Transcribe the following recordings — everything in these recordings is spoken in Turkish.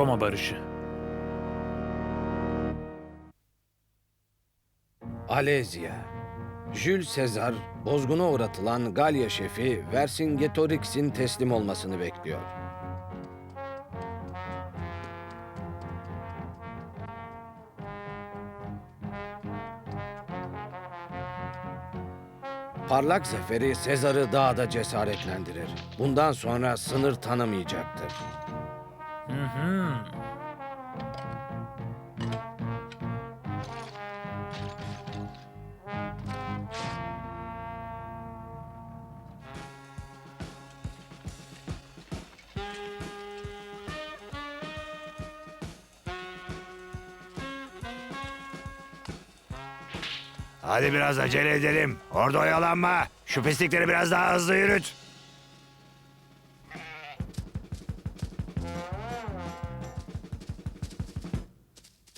Roma barışı. Alezya. Jules Caesar, bozguna uğratılan Galya şefi Vercingetorix'in teslim olmasını bekliyor. Parlak zaferi Sezar'ı daha da cesaretlendirir. Bundan sonra sınır tanımayacaktır. Hadi biraz acele edelim. Orada oyalanma. Şu pislikleri biraz daha hızlı yürüt.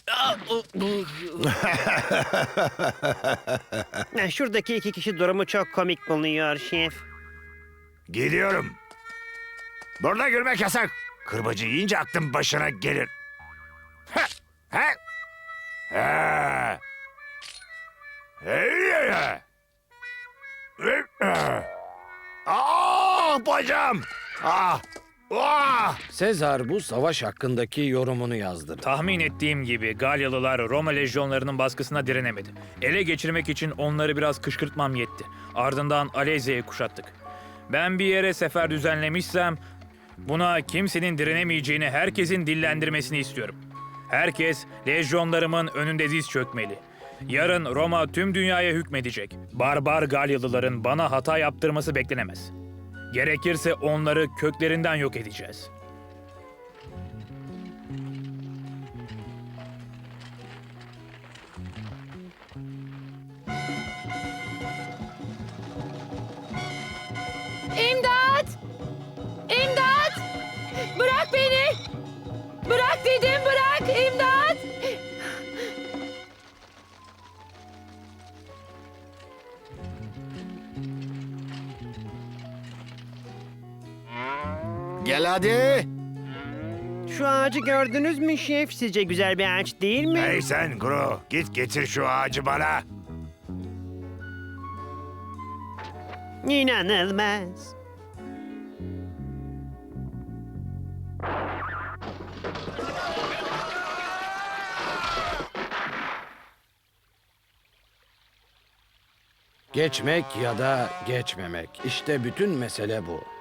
Ha, Şuradaki iki kişi durumu çok komik buluyor şef. Gidiyorum. Burada gülmek yasak. Kırbacı yiyince aklın başına gelir. Ah. Ah, bacağım. Ah. Ah. Sezar bu savaş hakkındaki yorumunu yazdırır. Tahmin ettiğim gibi Galyalılar Roma lejyonlarının baskısına direnemedi. Ele geçirmek için onları biraz kışkırtmam yetti. Ardından Alezya'yı kuşattık. Ben bir yere sefer düzenlemişsem buna kimsenin direnemeyeceğini herkesin dillendirmesini istiyorum. Herkes lejyonlarımın önünde diz çökmeli. Yarın Roma tüm dünyaya hükmedecek. Barbar Galyalıların bana hata yaptırması beklenemez. Gerekirse onları köklerinden yok edeceğiz. İmdat! İmdat! Bırak beni! Bırak dedim bırak! İmdat! Gel hadi. Şu ağacı gördünüz mü şef? Sizce güzel bir ağaç değil mi? Hey sen Gru, git getir şu ağacı bana. İnanılmaz. Geçmek ya da geçmemek. İşte bütün mesele bu.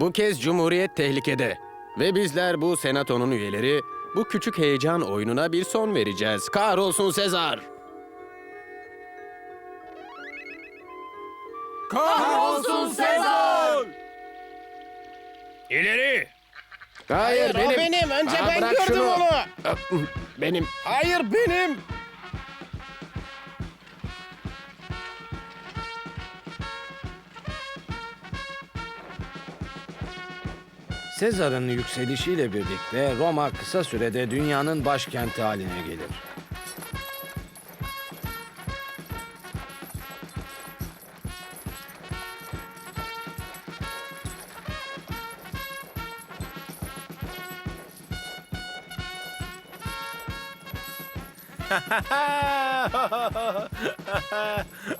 Bu kez Cumhuriyet tehlikede. Ve bizler bu senatonun üyeleri bu küçük heyecan oyununa bir son vereceğiz. Kahrolsun Sezar. Kahrolsun Sezar. İleri! Hayır, benim. benim. Önce Aa, ben bırak gördüm şunu. onu. Benim. Hayır benim. Sezar'ın yükselişiyle birlikte Roma kısa sürede dünyanın başkenti haline gelir.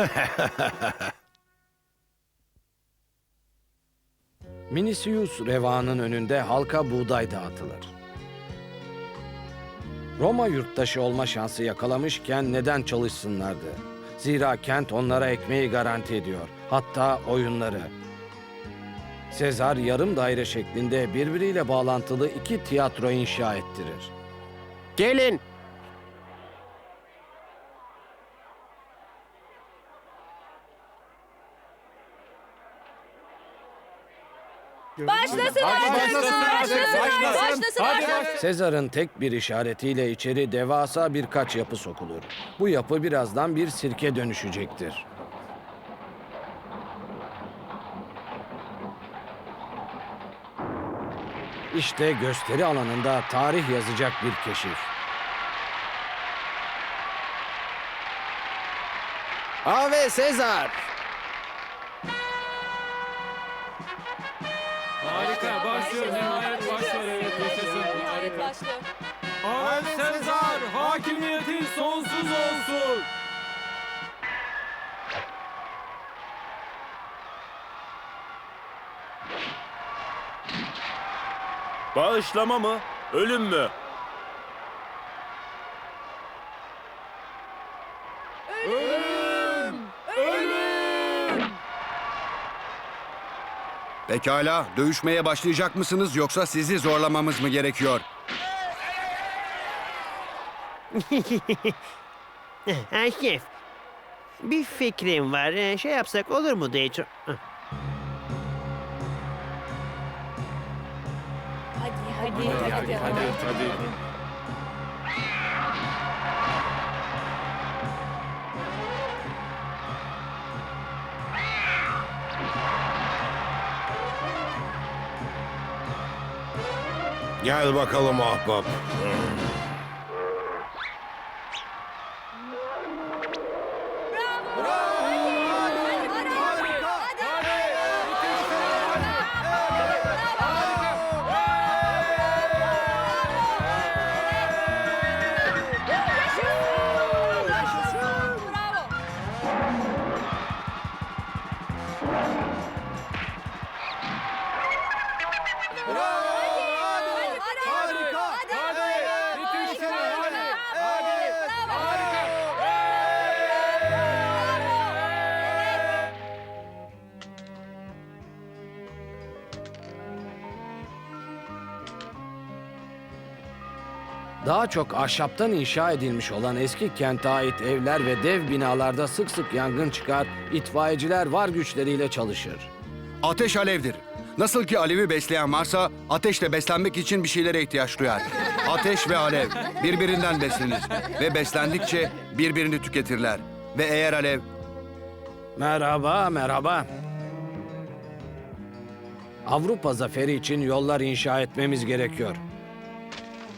Minisius revanın önünde halka buğday dağıtılır. Roma yurttaşı olma şansı yakalamışken neden çalışsınlardı? Zira kent onlara ekmeği garanti ediyor. Hatta oyunları. Sezar yarım daire şeklinde birbiriyle bağlantılı iki tiyatro inşa ettirir. Gelin. Başlasın başlasın başlasın başlasın başlasın. Sezar'ın tek bir işaretiyle içeri devasa birkaç yapı sokulur. Bu yapı birazdan bir sirke dönüşecektir. İşte gösteri alanında tarih yazacak bir keşif. Ave Sezar. Başlıyor. Ahmet Sezar hakimiyetin sonsuz olsun. Bağışlama mı? Ölüm mü? Pekala, dövüşmeye başlayacak mısınız yoksa sizi zorlamamız mı gerekiyor? Ha, şef. Bir fikrim var. Ee, Şey yapsak olur mu hiç? Hadi hadi hadi. hadi. Hadi. Gel bakalım ahbap. Daha çok ahşaptan inşa edilmiş olan eski kente ait evler ve dev binalarda sık sık yangın çıkar, itfaiyeciler var güçleriyle çalışır. Ateş alevdir. Nasıl ki alevi besleyen varsa ateşle beslenmek için bir şeylere ihtiyaç duyar. Ateş ve alev birbirinden beslenir ve beslendikçe birbirini tüketirler. Ve eğer alev Merhaba, merhaba. Avrupa zaferi için yollar inşa etmemiz gerekiyor.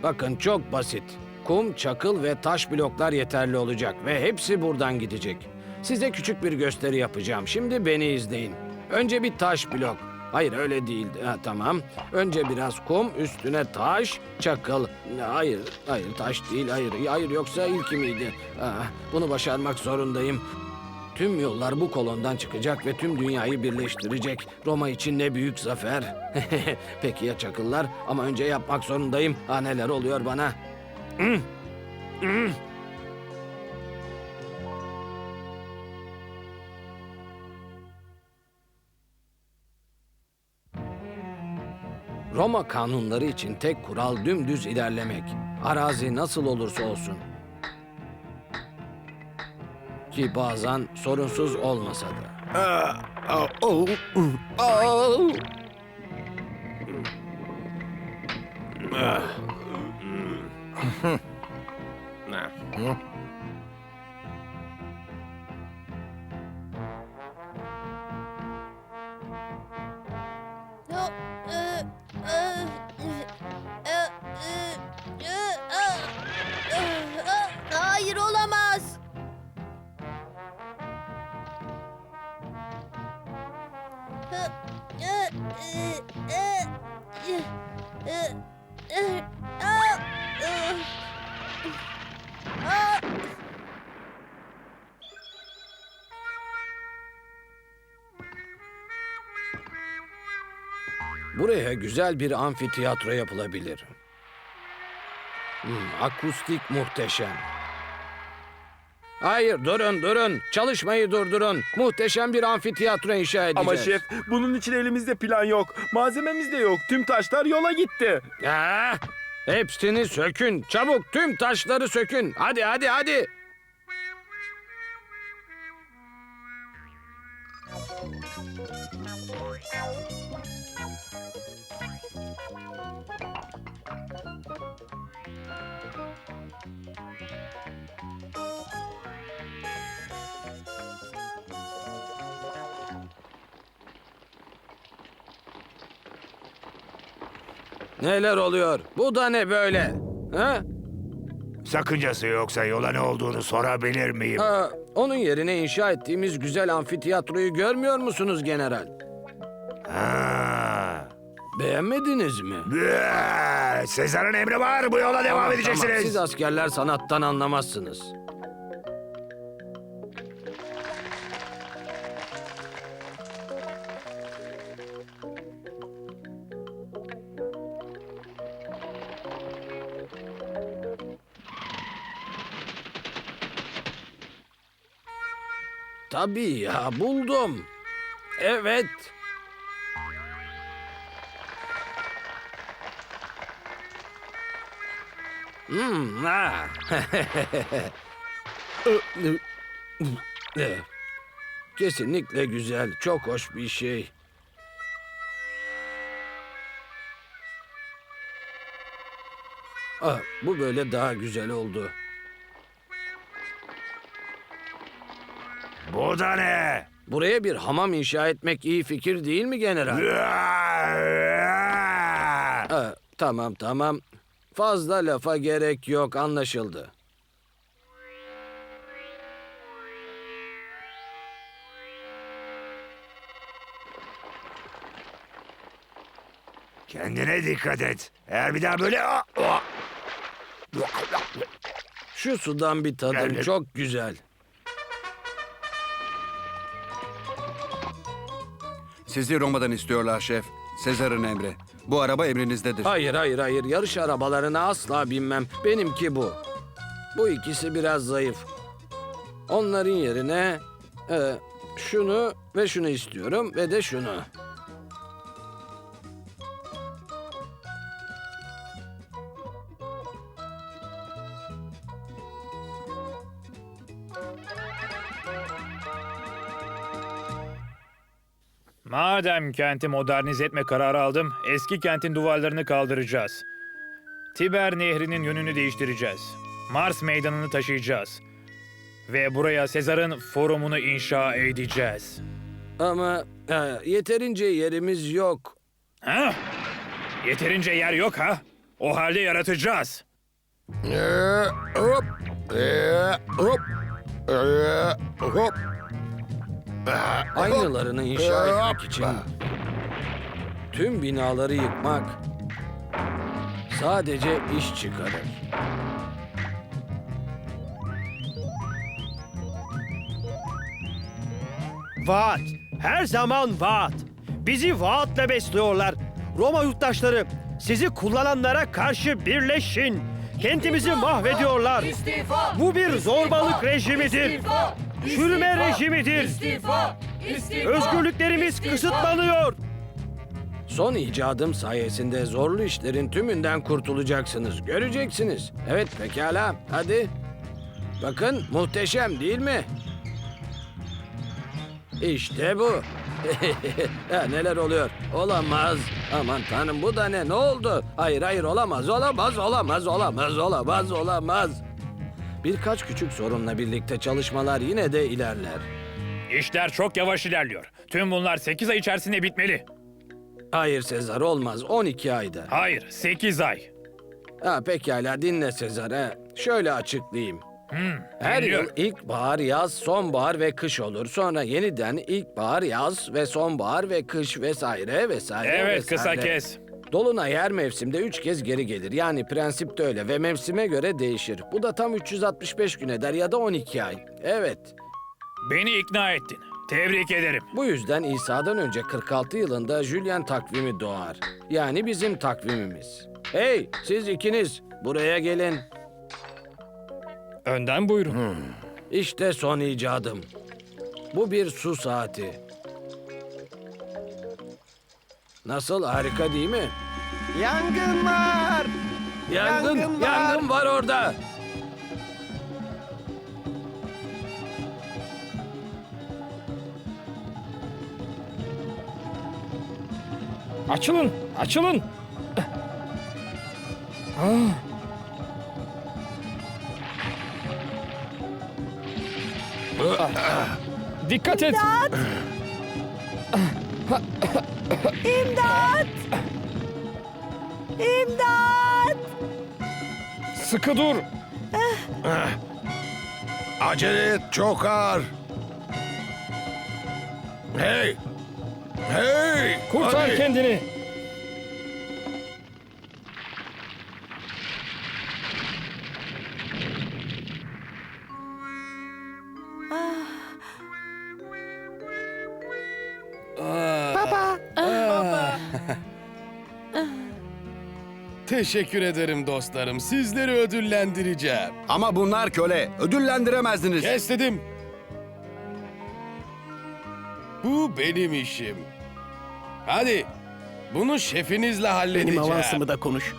Bakın çok basit. Kum, çakıl ve taş bloklar yeterli olacak ve hepsi buradan gidecek. Size küçük bir gösteri yapacağım. Şimdi beni izleyin. Önce bir taş blok. Hayır öyle değildi. Ha, tamam. Önce biraz kum, üstüne taş, çakıl. Hayır, hayır taş değil. Hayır, hayır yoksa ilki miydi? Ah, bunu başarmak zorundayım. Tüm yollar bu kolondan çıkacak ve tüm dünyayı birleştirecek. Roma için ne büyük zafer. Peki ya çakıllar? Ama önce yapmak zorundayım. Ha neler oluyor bana? Roma kanunları için tek kural dümdüz ilerlemek. Arazi nasıl olursa olsun. Ki bazen sorunsuz olmasa da. Hayır güzel bir amfiteyatro yapılabilir. Hmm, akustik muhteşem. Hayır durun durun. Çalışmayı durdurun. Muhteşem bir amfiteyatro inşa edeceğiz. Ama şef bunun için elimizde plan yok. Malzememiz de yok. Tüm taşlar yola gitti. Ah, hepsini sökün. Çabuk tüm taşları sökün. Hadi hadi hadi. Neler oluyor? Bu da ne böyle? Ha? Sakıncası yoksa yola ne olduğunu sorabilir miyim? Aa, onun yerine inşa ettiğimiz güzel amfiteyatroyu görmüyor musunuz general? Ha. Beğenmediniz mi? Sezar'ın emri var. Bu yola devam Tamam, edeceksiniz. Siz askerler sanattan anlamazsınız. Tabii ya buldum. Evet. Hmm. Evet. Kesinlikle güzel, çok hoş bir şey. Ah, bu böyle daha güzel oldu. Bu da ne? Buraya bir hamam inşa etmek iyi fikir değil mi general? Ah, tamam tamam. Fazla lafa gerek yok anlaşıldı. Kendine dikkat et. Eğer bir daha böyle... Şu sudan bir tadım Gel. çok güzel. Sizi Roma'dan istiyorlar şef. Sezar'ın emri. Bu araba emrinizdedir. Hayır hayır hayır yarış arabalarına asla binmem. Benimki bu. Bu ikisi biraz zayıf. Onların yerine e, şunu ve şunu istiyorum ve de şunu. Madem kenti modernize etme kararı aldım, eski kentin duvarlarını kaldıracağız. Tiber Nehri'nin yönünü değiştireceğiz. Mars meydanını taşıyacağız. Ve buraya Sezar'ın forumunu inşa edeceğiz. Ama e, yeterince yerimiz yok. Ha? Yeterince yer yok ha? O halde yaratacağız. Aynılarını inşa etmek için tüm binaları yıkmak sadece iş çıkarır. Vaat. Her zaman vaat. Bizi vaatle besliyorlar. Roma yurttaşları sizi kullananlara karşı birleşin. Kentimizi mahvediyorlar. Bu bir zorbalık rejimidir. Çürüme rejimidir. Özgürlüklerimiz kısıtlanıyor. Son icadım sayesinde zorlu işlerin tümünden kurtulacaksınız. Göreceksiniz. Evet pekala. Hadi. Bakın muhteşem değil mi? İşte bu. ya, neler oluyor? Olamaz. Aman tanrım bu da ne? Ne oldu? Hayır hayır olamaz. Olamaz olamaz olamaz olamaz olamaz. Birkaç küçük sorunla birlikte çalışmalar yine de ilerler. İşler çok yavaş ilerliyor. Tüm bunlar 8 ay içerisinde bitmeli. Hayır Sezar olmaz. 12 ayda. Hayır, 8 ay. Ha pekala dinle Sezar. Şöyle açıklayayım. Her dinliyorum. yıl ilkbahar, yaz, sonbahar ve kış olur. Sonra yeniden ilkbahar, yaz ve sonbahar ve kış vesaire vesaire Evet, kısa vesaire. kes. Dolunay her mevsimde üç kez geri gelir. Yani prensip de öyle ve mevsime göre değişir. Bu da tam 365 gün eder ya da 12 ay. Evet. Beni ikna ettin. Tebrik ederim. Bu yüzden İsa'dan önce 46 yılında Julian takvimi doğar. Yani bizim takvimimiz. Hey siz ikiniz buraya gelin. Önden buyurun. İşte son icadım. Bu bir su saati. Nasıl harika değil mi? Yangın var. Yangın, Yangın var. yangın var orada. Açılın, açılın. Dikkat et. İmdat! İmdat! Sıkı dur. Acele et çok ağır. Hey! Hey! Kurtar kendini. Teşekkür ederim dostlarım. Sizleri ödüllendireceğim. Ama bunlar köle. Ödüllendiremezdiniz. Kes dedim. Bu benim işim. Hadi. Bunu şefinizle halledeceğim. Benim avansımı da konuş.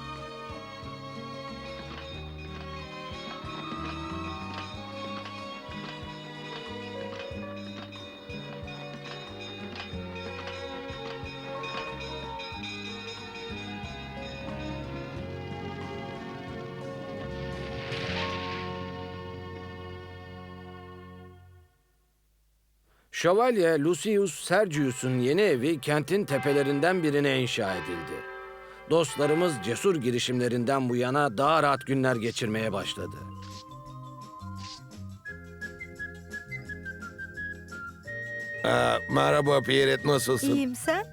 Şövalye Lucius Sergius'un yeni evi kentin tepelerinden birine inşa edildi. Dostlarımız cesur girişimlerinden bu yana daha rahat günler geçirmeye başladı. merhaba Pierret nasılsın? İyiyim sen?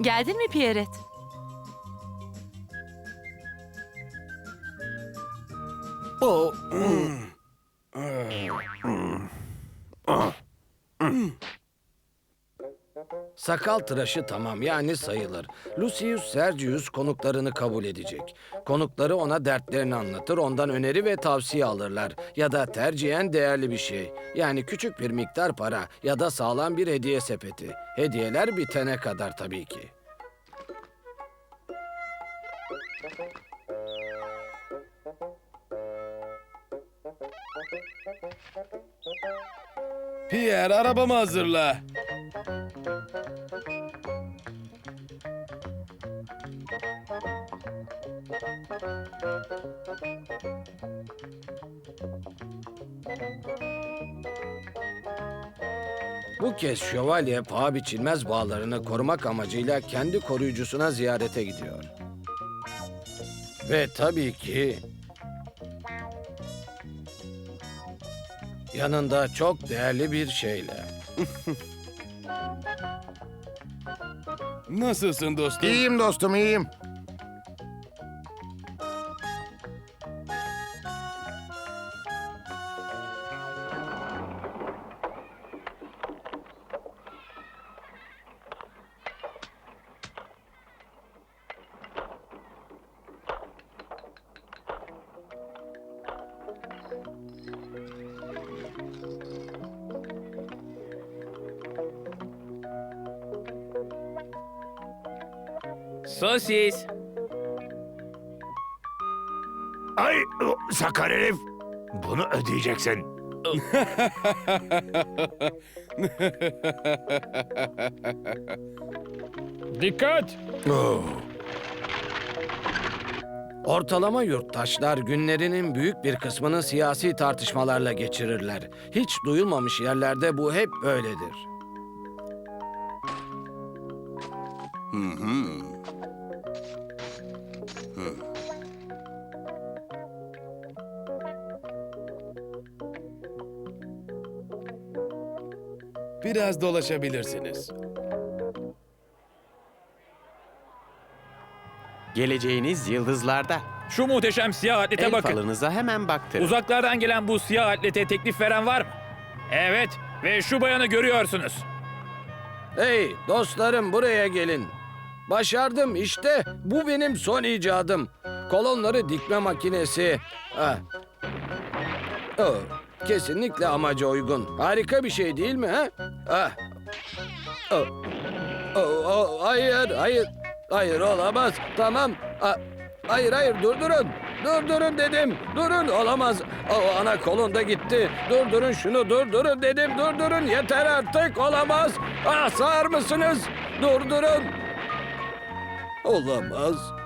Geldin mi Pierret? Sakal tıraşı tamam yani sayılır. Lucius Sergius konuklarını kabul edecek. Konukları ona dertlerini anlatır, ondan öneri ve tavsiye alırlar. Ya da tercihen değerli bir şey. Yani küçük bir miktar para ya da sağlam bir hediye sepeti. Hediyeler bitene kadar tabii ki. Pierre arabamı hazırla. Bu kez şövalye paha biçilmez bağlarını korumak amacıyla kendi koruyucusuna ziyarete gidiyor. Ve tabii ki yanında çok değerli bir şeyle. Nasılsın dostum? İyiyim dostum iyiyim. Sosis. Ay sakar herif. Bunu ödeyeceksin. Dikkat! Ortalama yurttaşlar günlerinin büyük bir kısmını siyasi tartışmalarla geçirirler. Hiç duyulmamış yerlerde bu hep böyledir. Biraz dolaşabilirsiniz. Geleceğiniz yıldızlarda. Şu muhteşem siyah atlete El bakın. falınıza hemen baktırın. Uzaklardan gelen bu siyah atlete teklif veren var mı? Evet ve şu bayanı görüyorsunuz. Hey dostlarım buraya gelin. Başardım işte bu benim son icadım. Kolonları dikme makinesi. Ah. Oh, kesinlikle amaca uygun. Harika bir şey değil mi ha? Ah. Oh. Oh, oh, hayır hayır. Hayır olamaz. Tamam. Ah. Hayır hayır durdurun. Durdurun dedim. Durun olamaz. O ana kolunda gitti. Durdurun şunu durdurun dedim. Durdurun yeter artık olamaz. Ah sağır mısınız? Durdurun. Olamaz.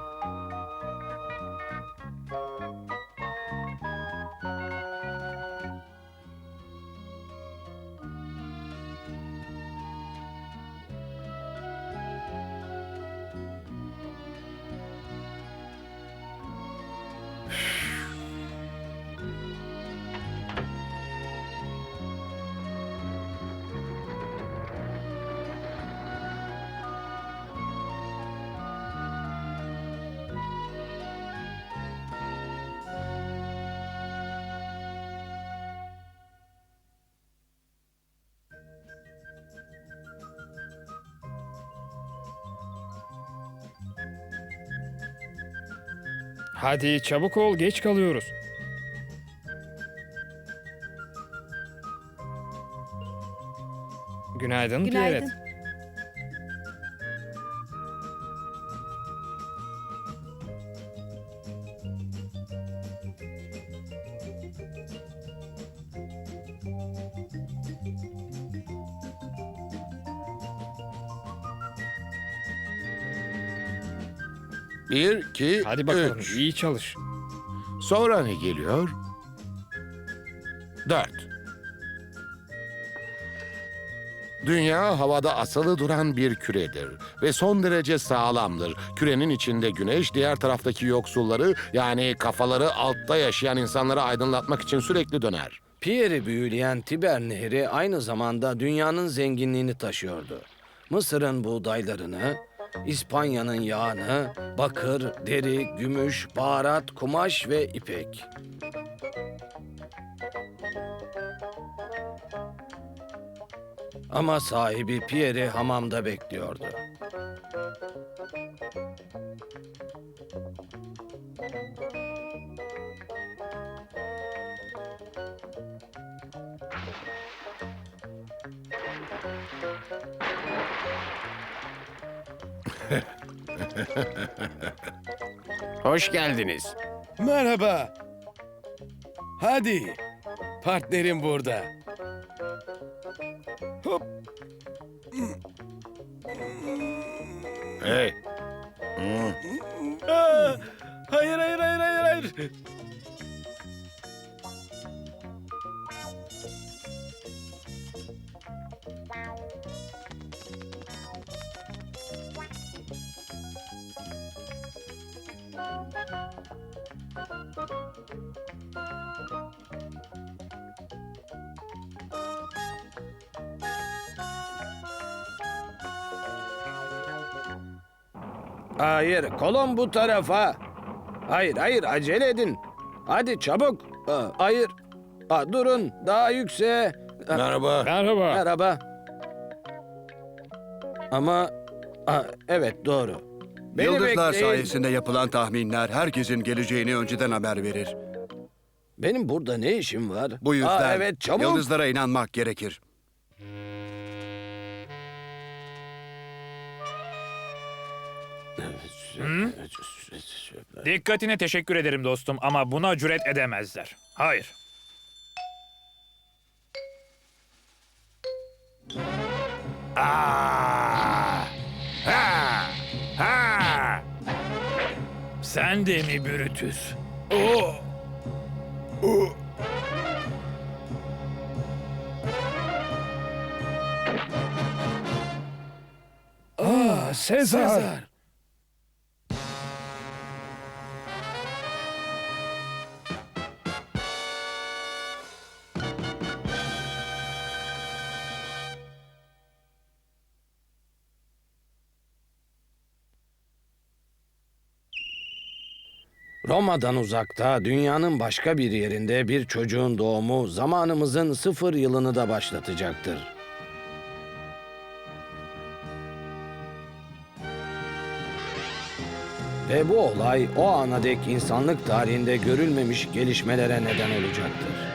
Hadi çabuk ol geç kalıyoruz. Günaydın, Günaydın. Pierret. Bir, iki, Hadi bakalım üç. iyi çalış. Sonra ne geliyor? Dört. Dünya havada asılı duran bir küredir ve son derece sağlamdır. Kürenin içinde güneş diğer taraftaki yoksulları yani kafaları altta yaşayan insanları aydınlatmak için sürekli döner. Pierre'i büyüleyen Tiber Nehri aynı zamanda dünyanın zenginliğini taşıyordu. Mısır'ın buğdaylarını, İspanya'nın yağını, bakır, deri, gümüş, baharat, kumaş ve ipek. Ama sahibi Pierre'i hamamda bekliyordu. Hoş geldiniz. Merhaba. Hadi. Partnerim burada. Hayır, kolon bu tarafa. Hayır, hayır, acele edin. Hadi çabuk. Aa, hayır. Aa, durun, daha yükseğe. Aa, merhaba. Merhaba. Merhaba. Ama aa, evet doğru. Beni Yıldızlar bekleyin. sayesinde yapılan tahminler herkesin geleceğini önceden haber verir. Benim burada ne işim var? Bu yüzden Aa, evet çabuk. yıldızlara inanmak gerekir. Dikkatine teşekkür ederim dostum ama buna cüret edemezler. Hayır. Aa! Sen de mi Brutus? Aa, Sezar. Roma'dan uzakta, dünyanın başka bir yerinde bir çocuğun doğumu zamanımızın sıfır yılını da başlatacaktır. Ve bu olay o ana dek insanlık tarihinde görülmemiş gelişmelere neden olacaktır.